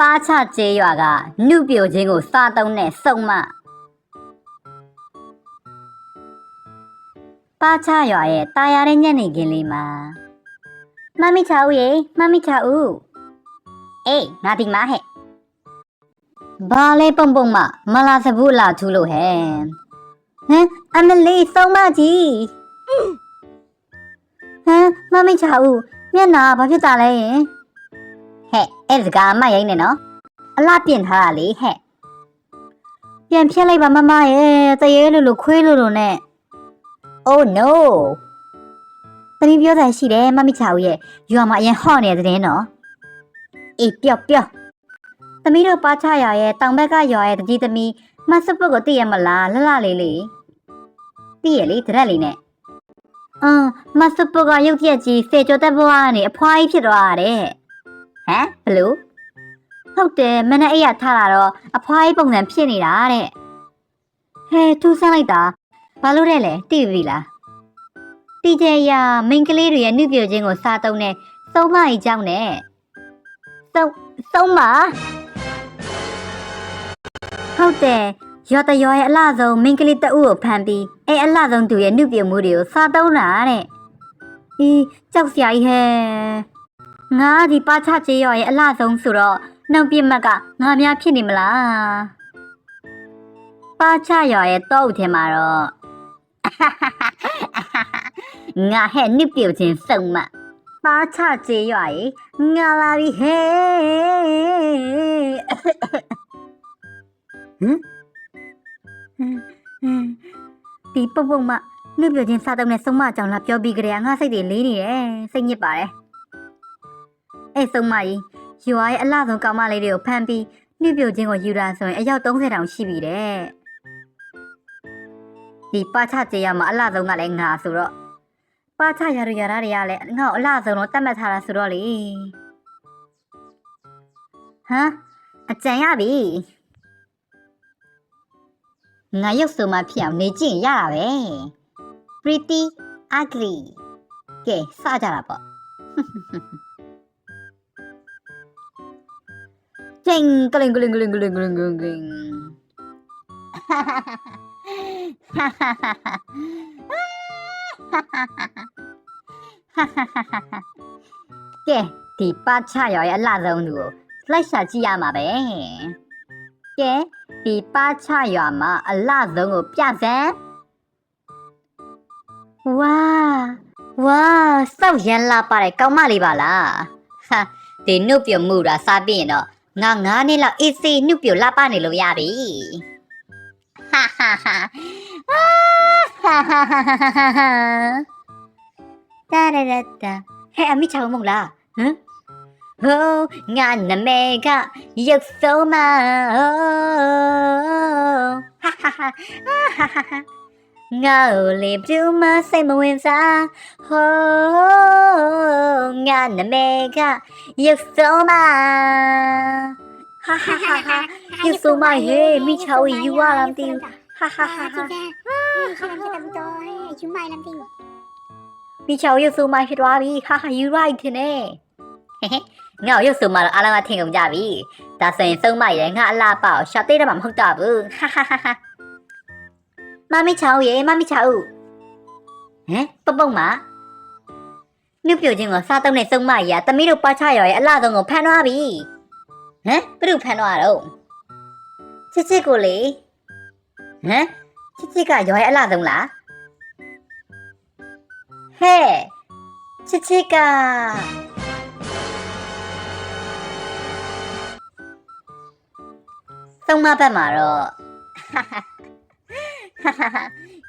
ပါချကျေးရွာကနှုတ်ပြိုခြင်းကိုစားတုံးတဲ့စုံမပါချရွာရဲ့တာယာတဲ့ညနေခင်းလေးမှာမမီချာဦးရေမမီချာဦးအေးငါဒီမှာဟဲ့ဘာလဲပုံပုံမမလာစဘူးလာထူးလို့ဟဲ့ဟမ်အမလေးစုံမကြီးဟမ်မမီချာဦးမျက်နာဘာဖြစ်တာလဲယင်ဟဲ့ အဲ့ဒါကအမရိုင်းနေနော်အလှပြင်ထားတာလေဟဲ့ပြန်ဖြတ်လိုက်ပါမမရဲ့တရေလိုလိုခွေးလိုလိုနဲ့ Oh no သမီးပြောတာရှိတယ်မမချာဦးရဲ့ရွာမှာအရင်ဟော့နေတဲ့တဲ့နော်အေးပြော့ပြော့သမီးတို့ပါချရွာရဲ့တောင်ဘက်ကရွာရဲ့တကြီးသမီးမဆပ်ပုတ်ကိုသိရမလားလှလှလေးလေးသိရလေတရက်လေးနဲ့အင်းမဆပ်ပုတ်ကရုပ်ရက်ကြီးစေကျော်တက်ဘွားကနေအဖွားကြီးဖြစ်သွားတာတဲ့ ဟမ်ဘလို့ဟုတ်တယ်မနေ့အိပ်ရထားတာတော့အဖွားကြီးပုံစံဖြစ်နေတာတဲ့ဟဲထူးဆန်းလိုက်တာဘာလို့တဲ့လဲတိပြီလားတီကျဲရမိန်းကလေးတွေရဲ့နှုတ်ပြခြင်းကိုစားတုံးနဲ့စုံမကြီးကြောင်းနဲ့စုံစုံမဟုတ်တယ်ရော်တရော်ရဲ့အလှဆုံးမိန်းကလေးတအုပ်ကိုဖမ်းပြီးအဲအလှဆုံးသူရဲ့နှုတ်ပြမှုတွေကိုစားတုံးတာတဲ့အီးကြောက်စရာကြီးဟဲ့ ငါဒီပါချချေရော်ရဲ့အလှဆုံးဆိုတော့နှုတ်ပြမက်ကငါများဖြစ်နေမလားပါချရွာရဲ့တော့ဦးထဲမှာတော့ငါဟဲ့နစ်ပြုတ်ချင်းစုံမပါချကျေးရွာရဲ့ငါလာပြီဟဲ့ဟမ်ဒီပုတ်ပုတ်မနစ်ပြုတ်ချင်းစားတော့နဲ့စုံမကြောင်လာပြောပြီးကြတဲ့ငါစိတ်တွေလေးနေတယ်စိတ်ညစ်ပါတယ် အဲ့စုံမကြီးရွာရဲ့အလှဆုံးကောင်မလေးတွေကိုဖမ်းပြီးနှိပြုတ်ခြင်းကိုယူတာဆိုရင်အယောက်30တောင်ရှိပြီတဲ့ဒီပါချကျေရမှာအလှဆုံးကလည်းငါဆိုတော့ပါချရရရတာတွေကလည်းငါ့ကိုအလှဆုံးတော့တတ်မှတ်ထားတာဆိုတော့လေဟမ်အကြံရပြီငါရုပ်ဆိုမှဖြစ်အောင်နေကြည့်ရင်ရတာပဲ pretty ugly ကဲစကြတာပေါ့ Ting ka ling ling ling ling ling ling ling. Kệ, thì ba cha rồi ăn là rồng nữa, lại sao chi mà bé. Kệ, thì ba cha rồi mà ăn là rồng ở bia rẽ. Wow, wow, sao vậy là bà lại cao mà đi bà là. Ha, thì nụ biểu mù ra xa biển đó. ဒီနှုတ်ပြုံမှုတာစားပြီးရင်တော့ငါငါးနှစ်လောက်အေးစေးနှုတ်ပြလာပနေလို့ရပြီဟာဟာဟာဟာဟာဟာဟာဟာတာရရတာဟဲ့အမိချောင်းမဟုတ်လားဟမ်ဟိုငါနမေကရုပ်ဆုံးမဟာဟာဟာဟာဟာ Ngờ liệp chứ mà xem mà nguyên xa Hồ ngàn là mê gà Yực số mà Ha ha ha ha Yực số mà hê Mi chào ý yu à làm tiêu Ha ha ha ha Mi chào yực số mà hê đoá bì Ha ha yu ra thế nè Ngờ yực số mà là ala mà thiên cầm giả bì Ta sẽ sông mày đấy ngã là bảo Sao tê đã bằng không tỏa bư Ha ha ha ha အားလုံးကထင်ကုန်ကြပြီဒါဆိုရင်ဆုံးမရဲ့ငါအလားပေါ့ရှာသေးတယ်မှမဟုတ်တော့ဘူးဟာဟာဟာဟာမမီချောရေမမီချောဟမ်ပပုံမနှုတ်ပြခြင်းကိုစားတော့နဲ့ဆုံးမကြီးကတမီးတို့ပါချရော်ရဲ့အလားဆုံးကိုဖမ်းသွားပြီဟမ်ဘယ်သူဖမ်းသွားတော့ချစ်ချစ်ကိုလေဟမ်ချစ်ချစ်ကရော်ရဲ့အလားဆုံးလားဟဲ့ချစ်ချစ်ကသုံးမဘက်မှာတော့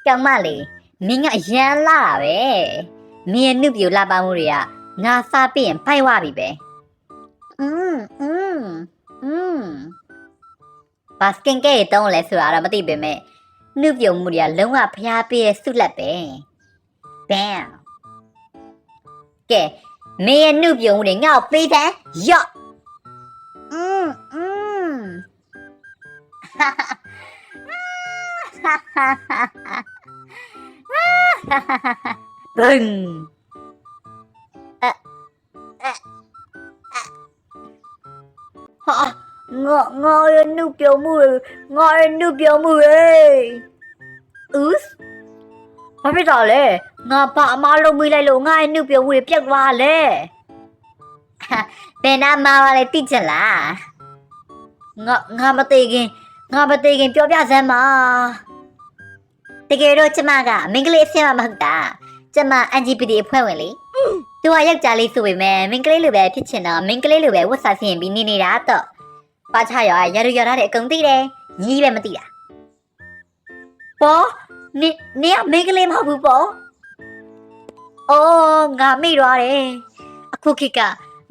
ကောင်းမလေးမင်းကအရန်လာတာပဲမင်းရဲ့နှုတ်ပြူလာပါမှုတွေကငါစားပြရင်ဖိုက်ဝပြီပဲอืมอืมอืมဘာစကင်ကဲတုံးလဲဆိုတာတော့မသိပေမဲ့နှုတ်ပြူမှုတွေကလုံးဝဖျားပြည့်ဆုလက်ပဲဘမ်ကဲမင်းရဲ့နှုတ်ပြူမှုတွေငါ့ကိုပေးတယ်ယော့อืมอืม rừng. À, à, à. họ ngọ ngọ lên nước kiểu mùi ngọ lên nước kiểu mùi ứ phải biết rồi lệ ngọ bạ mà lô mùi lại lô ngay nước kiểu mùi biết qua lệ bên nam mà lại tin chả là. Ngọ ngọ mà tì kì ngọ mà tì kì biết biết xem mà. တိကျလားငါငါမသေးခင်ငါမသေးခင်ပြောပြစမ်းပါတကယ်တော့ကျမကမင်္ဂလိအဆင်မမဟုတ်တာကျမ LGBT အဖွဲ့ဝင်လေသူကယောက်ျားလေးဆိုပေမဲ့မင်္ဂလိလိုပဲဖြစ်ချင်တော့မင်္ဂလိလိုပဲဝတ်စားဆင်ပြီးနေနေတာတော့ပါချရရရရရတဲ့အကုန်သိတယ်ညီလည်းမသိတာပေါ်နေနေကမိန်းကလေးမဟုတ်ဘူးပေါ်အော်ငါမိသွားတယ်အခုခေတ်က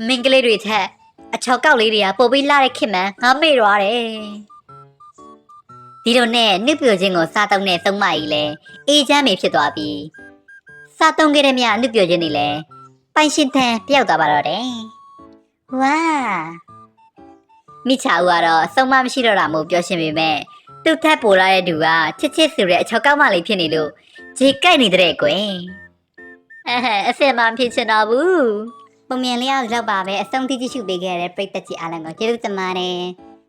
မိန်းကလေးတွေထက်အချော်ကောက်လေးတွေကပိုပြီးလာတဲ့ခေတ်မှန်ငါမိသွားတယ် ဒီလိုနဲ့နစ်ပြိုခြင်းကိုစားတုံးနဲ့သုံးမကြီးလဲအေးချမ်းမေဖြစ်သွားပြီစားတုံးခဲ့တဲ့မြနစ်ပြိုခြင်းတွေလဲပိုင်ရှင်ထံပျောက်သွားပါတော့တယ်ဝါမိချာဦးကတော့အဆုံးမမရှိတော့တာမို့ပြောရှင်ပေမဲ့သူ့ထက်ပိုလာတဲ့သူကချစ်ချစ်ဆိုတဲ့အချောက်ကောက်မလေးဖြစ်နေလို့ဂျေကိုက်နေတဲ့ကွယ်အဲဟဲ့အစင်မဖြစ်ချင်တော့ဘူးပုံမြင်လေးအောင်လောက်ပါပဲအဆုံးထိကြည့်ရှုပေးခဲ့တဲ့ပရိသတ်ကြီးအားလုံးကိုကျေးဇူးတင်ပါတယ်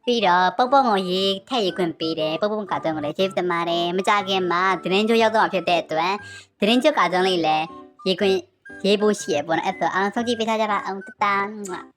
ပြီးတော့ပုံပုံကိုရေးထည့်ရေးခွင့်ပေးတယ်ပုံပုံကာတွန်းကိုလည်းကျေးဇူးတင်ပါတယ်မကြခင်မှာသတင်းကြိုးရောက်တော့ဖြစ်တဲ့အတွက်သတင်းကြိုးကာတွန်းလေးလည်းရေးခွင့်ရေးဖို့ရှိရပေါ့နော်အဲ့တော့အားလုံးဆုံးကြည့်ပေးထားကြပါအောင်တတန်